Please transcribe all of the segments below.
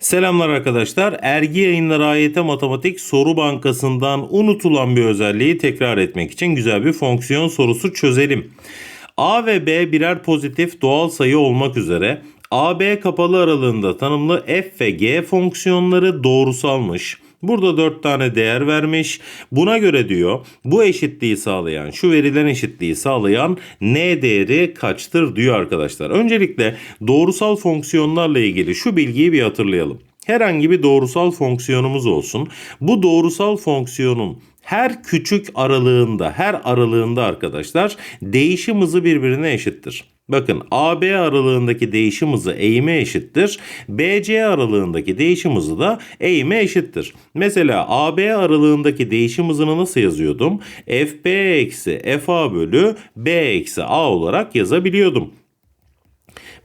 Selamlar arkadaşlar. Ergi Yayınları AYT Matematik Soru Bankası'ndan unutulan bir özelliği tekrar etmek için güzel bir fonksiyon sorusu çözelim. A ve B birer pozitif doğal sayı olmak üzere AB kapalı aralığında tanımlı f ve g fonksiyonları doğrusalmış. Burada 4 tane değer vermiş. Buna göre diyor bu eşitliği sağlayan, şu verilen eşitliği sağlayan n değeri kaçtır diyor arkadaşlar. Öncelikle doğrusal fonksiyonlarla ilgili şu bilgiyi bir hatırlayalım. Herhangi bir doğrusal fonksiyonumuz olsun. Bu doğrusal fonksiyonun her küçük aralığında, her aralığında arkadaşlar değişim hızı birbirine eşittir. Bakın AB aralığındaki değişim hızı eğime eşittir. BC aralığındaki değişim hızı da eğime eşittir. Mesela AB aralığındaki değişim hızını nasıl yazıyordum? FB eksi FA bölü B eksi A olarak yazabiliyordum.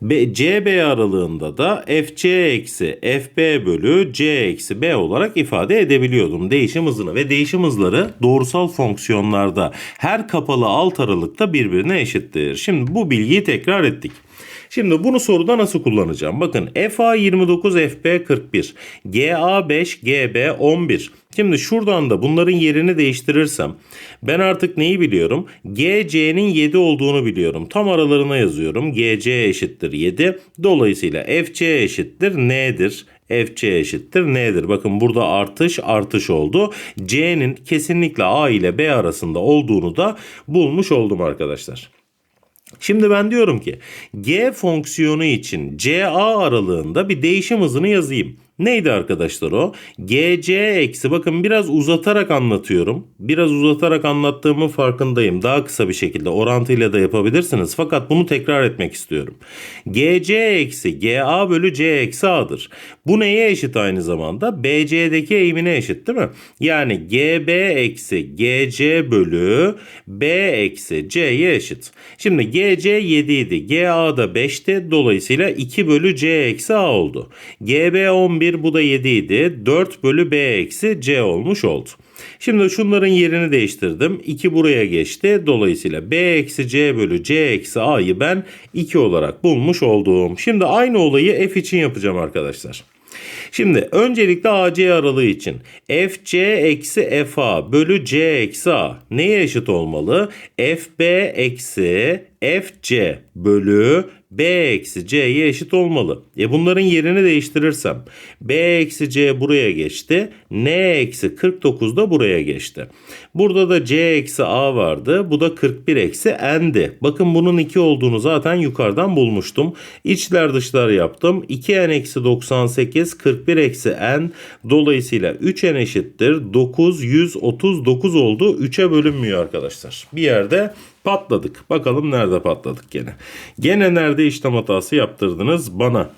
CB aralığında da FC eksi FB bölü C eksi B olarak ifade edebiliyordum değişim hızını ve değişim hızları doğrusal fonksiyonlarda her kapalı alt aralıkta birbirine eşittir. Şimdi bu bilgiyi tekrar ettik. Şimdi bunu soruda nasıl kullanacağım? Bakın FA 29 FB 41 GA 5 GB 11 Şimdi şuradan da bunların yerini değiştirirsem ben artık neyi biliyorum? GC'nin 7 olduğunu biliyorum. Tam aralarına yazıyorum. GC eşittir 7. Dolayısıyla FC eşittir N'dir. FC eşittir N'dir. Bakın burada artış artış oldu. C'nin kesinlikle A ile B arasında olduğunu da bulmuş oldum arkadaşlar. Şimdi ben diyorum ki G fonksiyonu için CA aralığında bir değişim hızını yazayım. Neydi arkadaşlar o? GC eksi bakın biraz uzatarak anlatıyorum. Biraz uzatarak anlattığımın farkındayım. Daha kısa bir şekilde orantıyla da yapabilirsiniz. Fakat bunu tekrar etmek istiyorum. GC eksi GA bölü C eksi A'dır. Bu neye eşit aynı zamanda? BC'deki eğimine eşit değil mi? Yani GB eksi GC bölü B eksi C'ye eşit. Şimdi GC 7 idi. GA da 5'ti. Dolayısıyla 2 bölü C eksi A oldu. GB 11 bu da 7 idi. 4 bölü B eksi C olmuş oldu. Şimdi şunların yerini değiştirdim. 2 buraya geçti. Dolayısıyla B eksi C bölü C eksi A'yı ben 2 olarak bulmuş oldum. Şimdi aynı olayı F için yapacağım arkadaşlar. Şimdi öncelikle AC aralığı için FC eksi FA bölü C eksi A neye eşit olmalı? FB eksi FC bölü B eksi C'ye eşit olmalı. E bunların yerini değiştirirsem B eksi C buraya geçti. N eksi 49 da buraya geçti. Burada da C eksi A vardı. Bu da 41 eksi N'di. Bakın bunun 2 olduğunu zaten yukarıdan bulmuştum. İçler dışlar yaptım. 2N eksi 98 41 eksi N. Dolayısıyla 3N eşittir. 9 139 oldu. 3'e bölünmüyor arkadaşlar. Bir yerde patladık. Bakalım nerede patladık gene. Gene nerede işlem hatası yaptırdınız bana.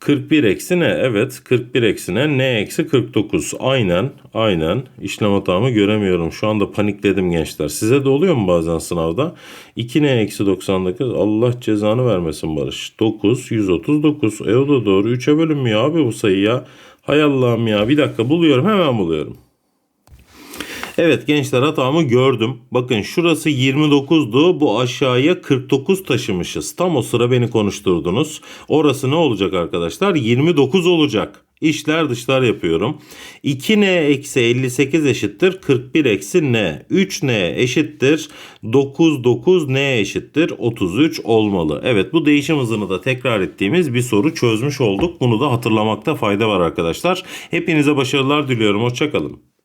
41 eksi ne? Evet 41 eksi ne? Ne eksi 49. Aynen aynen işlem hatamı göremiyorum. Şu anda panikledim gençler. Size de oluyor mu bazen sınavda? 2 ne eksi 99. Allah cezanı vermesin Barış. 9 139. E o da doğru. 3'e bölünmüyor abi bu sayı ya. Hay Allah'ım ya. Bir dakika buluyorum hemen buluyorum. Evet gençler hatamı gördüm. Bakın şurası 29'du. Bu aşağıya 49 taşımışız. Tam o sıra beni konuşturdunuz. Orası ne olacak arkadaşlar? 29 olacak. İşler dışlar yapıyorum. 2n eksi 58 eşittir 41 eksi n. 3n eşittir 9 9 n eşittir 33 olmalı. Evet bu değişim hızını da tekrar ettiğimiz bir soru çözmüş olduk. Bunu da hatırlamakta fayda var arkadaşlar. Hepinize başarılar diliyorum. Hoşçakalın.